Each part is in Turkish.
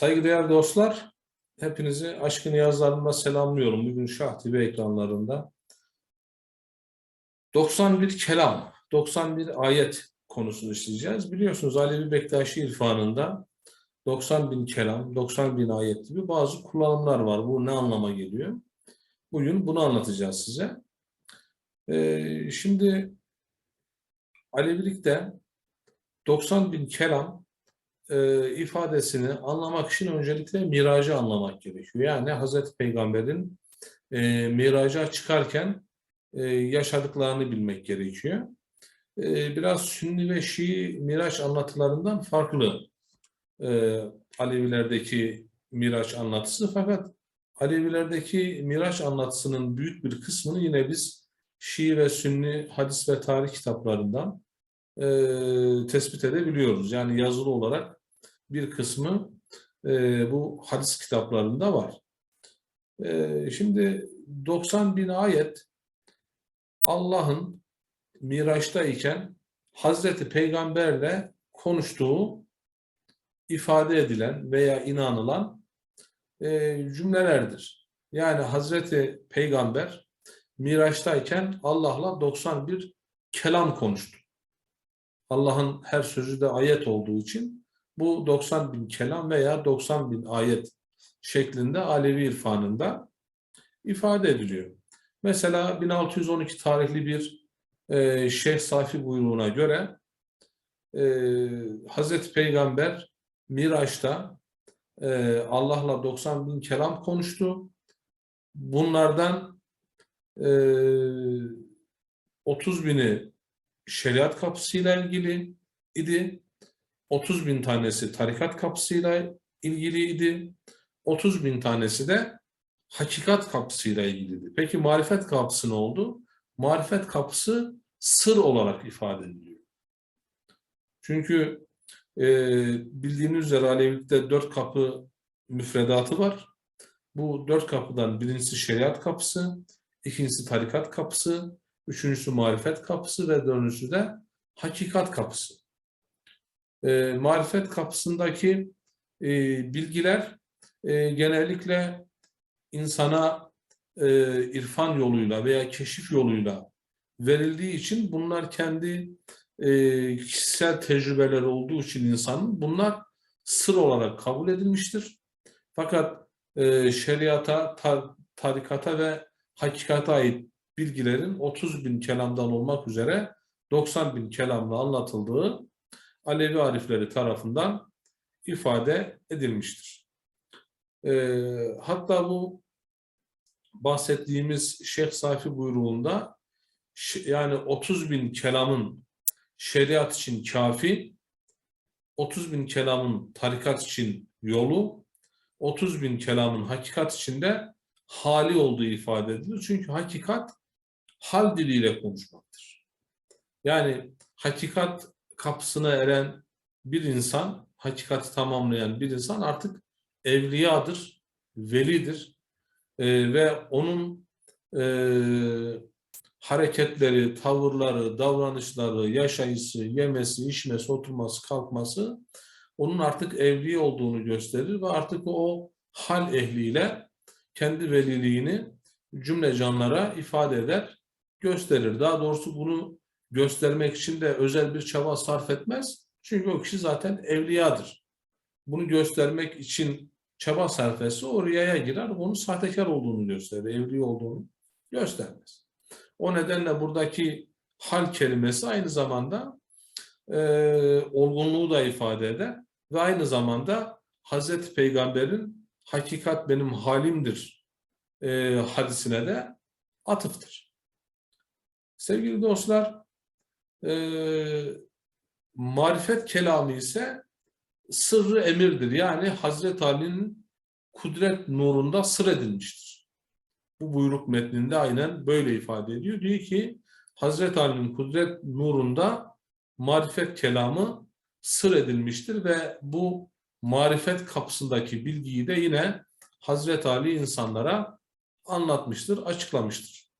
Saygıdeğer dostlar, hepinizi aşkın yazlarında selamlıyorum. Bugün Şah TV ekranlarında 91 kelam, 91 ayet konusunu işleyeceğiz. Biliyorsunuz Alevi Bektaşi irfanında 90 bin kelam, 90 bin ayet gibi bazı kullanımlar var. Bu ne anlama geliyor? Bugün bunu anlatacağız size. Ee, şimdi Alevilikte 90 bin kelam e, ifadesini anlamak için öncelikle miracı anlamak gerekiyor. Yani Hazreti Peygamber'in e, miraca çıkarken e, yaşadıklarını bilmek gerekiyor. E, biraz Sünni ve Şii miraç anlatılarından farklı e, Alevilerdeki miraç anlatısı. Fakat Alevilerdeki miraç anlatısının büyük bir kısmını yine biz Şii ve Sünni hadis ve tarih kitaplarından e, tespit edebiliyoruz. Yani yazılı olarak bir kısmı e, bu hadis kitaplarında var. E, şimdi 90 bin ayet Allah'ın Miraç'tayken Hazreti Peygamberle konuştuğu ifade edilen veya inanılan e, cümlelerdir. Yani Hazreti Peygamber Miraç'tayken Allah'la 91 kelam konuştu. Allah'ın her sözü de ayet olduğu için bu 90 bin kelam veya 90 bin ayet şeklinde Alevi irfanında ifade ediliyor. Mesela 1612 tarihli bir e, Şeyh Safi buyruğuna göre e, Hazreti Peygamber Miraç'ta e, Allah'la 90 bin kelam konuştu. Bunlardan e, 30 bini şeriat kapısıyla ilgili idi. 30 bin tanesi tarikat kapısıyla ilgiliydi. 30 bin tanesi de hakikat kapısıyla ilgiliydi. Peki marifet kapısı ne oldu? Marifet kapısı sır olarak ifade ediliyor. Çünkü e, bildiğiniz üzere Alevilikte dört kapı müfredatı var. Bu dört kapıdan birincisi şeriat kapısı, ikincisi tarikat kapısı, üçüncüsü marifet kapısı ve dördüncüsü de hakikat kapısı. E, marifet kapısındaki e, bilgiler e, genellikle insana e, irfan yoluyla veya keşif yoluyla verildiği için bunlar kendi e, kişisel tecrübeler olduğu için insanın bunlar sır olarak kabul edilmiştir. Fakat e, şeriata, tar, tarikata ve hakikate ait bilgilerin 30 bin kelamdan olmak üzere 90 bin kelamla anlatıldığı Alevi arifleri tarafından ifade edilmiştir. E, hatta bu bahsettiğimiz Şeyh Safi buyruğunda yani 30 bin kelamın şeriat için kafi, 30 bin kelamın tarikat için yolu, 30 bin kelamın hakikat içinde hali olduğu ifade edilir. Çünkü hakikat hal diliyle konuşmaktır. Yani hakikat kapısına eren bir insan, hakikati tamamlayan bir insan artık evliyadır, velidir ee, ve onun e, hareketleri, tavırları, davranışları, yaşayışı, yemesi, içmesi, oturması, kalkması onun artık evli olduğunu gösterir ve artık o hal ehliyle kendi veliliğini cümle canlara ifade eder, gösterir. Daha doğrusu bunu göstermek için de özel bir çaba sarf etmez. Çünkü o kişi zaten evliyadır. Bunu göstermek için çaba sarf etse o rüyaya girer, onun sahtekar olduğunu gösterir, evli olduğunu göstermez. O nedenle buradaki hal kelimesi aynı zamanda e, olgunluğu da ifade eder ve aynı zamanda Hazreti Peygamber'in hakikat benim halimdir e, hadisine de atıftır. Sevgili dostlar, e, marifet kelamı ise sırrı emirdir. Yani Hazreti Ali'nin kudret nurunda sır edilmiştir. Bu buyruk metninde aynen böyle ifade ediyor. Diyor ki Hazreti Ali'nin kudret nurunda marifet kelamı sır edilmiştir ve bu marifet kapısındaki bilgiyi de yine Hazreti Ali insanlara anlatmıştır, açıklamıştır.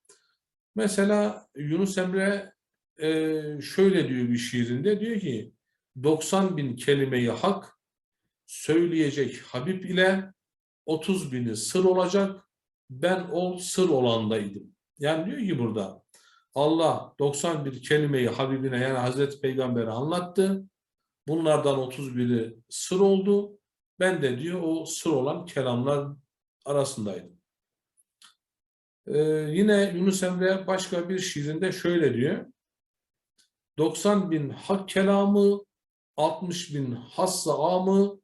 Mesela Yunus Emre e, şöyle diyor bir şiirinde, diyor ki 90 bin kelimeyi hak söyleyecek Habib ile 30 bini sır olacak. Ben ol sır olandaydım. Yani diyor ki burada Allah 91 kelimeyi Habibine yani Hazreti Peygamber'e anlattı. Bunlardan 31'i sır oldu. Ben de diyor o sır olan kelamlar arasındaydım. Ee, yine Yunus Emre başka bir şiirinde şöyle diyor. 90 bin hak kelamı, 60 bin hassa amı,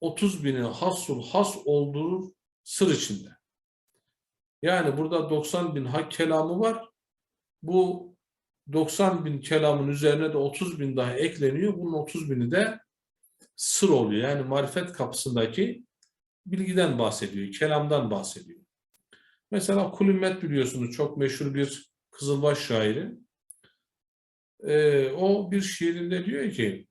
30 bini hassul has oldurur sır içinde. Yani burada 90 bin hak kelamı var. Bu 90 bin kelamın üzerine de 30 bin daha ekleniyor. Bunun 30 bini de sır oluyor. Yani marifet kapısındaki bilgiden bahsediyor, kelamdan bahsediyor. Mesela Kulümmet biliyorsunuz çok meşhur bir Kızılbaş şairi. Ee, o bir şiirinde diyor ki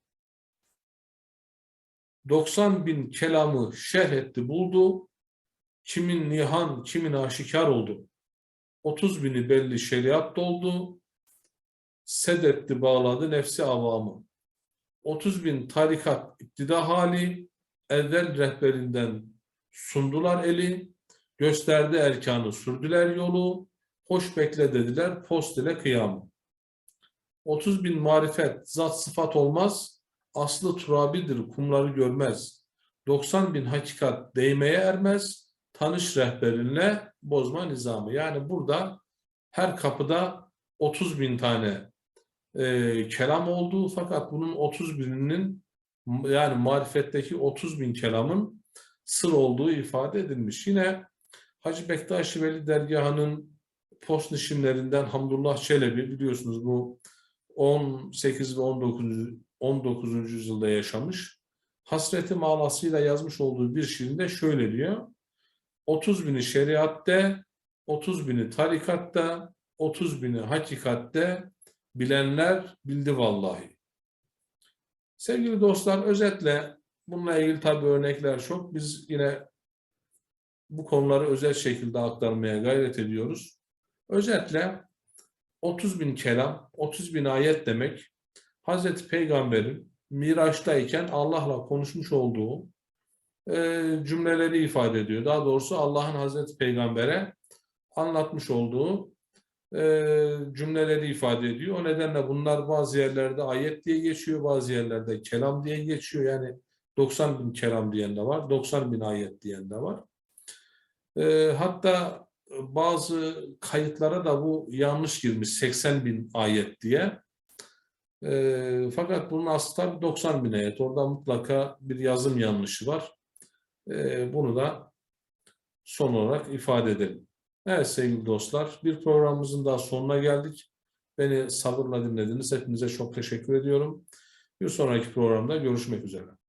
90 bin kelamı şerh etti buldu. Kimin nihan, kimin aşikar oldu. 30 bini belli şeriat doldu. Sedetti bağladı nefsi avamı. 30 bin tarikat iktida hali, evvel rehberinden sundular eli, gösterdi erkanı sürdüler yolu, hoş bekle dediler post ile kıyamı. 30 bin marifet zat sıfat olmaz, aslı turabidir kumları görmez. 90 bin hakikat değmeye ermez, tanış rehberinle bozma nizamı. Yani burada her kapıda 30 bin tane e, kelam olduğu fakat bunun 30 bininin yani marifetteki 30 bin kelamın sır olduğu ifade edilmiş. Yine Hacı Bektaşi Veli Dergahı'nın post nişimlerinden Hamdullah Çelebi biliyorsunuz bu 18 ve 19. 19. yüzyılda yaşamış. Hasreti manasıyla yazmış olduğu bir şiirinde şöyle diyor. 30 bini şeriatte, 30 bini tarikatta, 30 bini hakikatte bilenler bildi vallahi. Sevgili dostlar özetle bununla ilgili tabi örnekler çok. Biz yine bu konuları özel şekilde aktarmaya gayret ediyoruz. Özetle 30 bin kelam, 30 bin ayet demek Hazreti Peygamber'in Miraç'tayken Allah'la konuşmuş olduğu e, cümleleri ifade ediyor. Daha doğrusu Allah'ın Hazreti Peygamber'e anlatmış olduğu e, cümleleri ifade ediyor. O nedenle bunlar bazı yerlerde ayet diye geçiyor, bazı yerlerde kelam diye geçiyor. Yani 90 bin kelam diyen de var, 90 bin ayet diyen de var. E, hatta bazı kayıtlara da bu yanlış girmiş 80 bin ayet diye. E, fakat bunun aslı tabii 90 bin ayet. Orada mutlaka bir yazım yanlışı var. E, bunu da son olarak ifade edelim. Evet sevgili dostlar, bir programımızın daha sonuna geldik. Beni sabırla dinlediniz. Hepinize çok teşekkür ediyorum. Bir sonraki programda görüşmek üzere.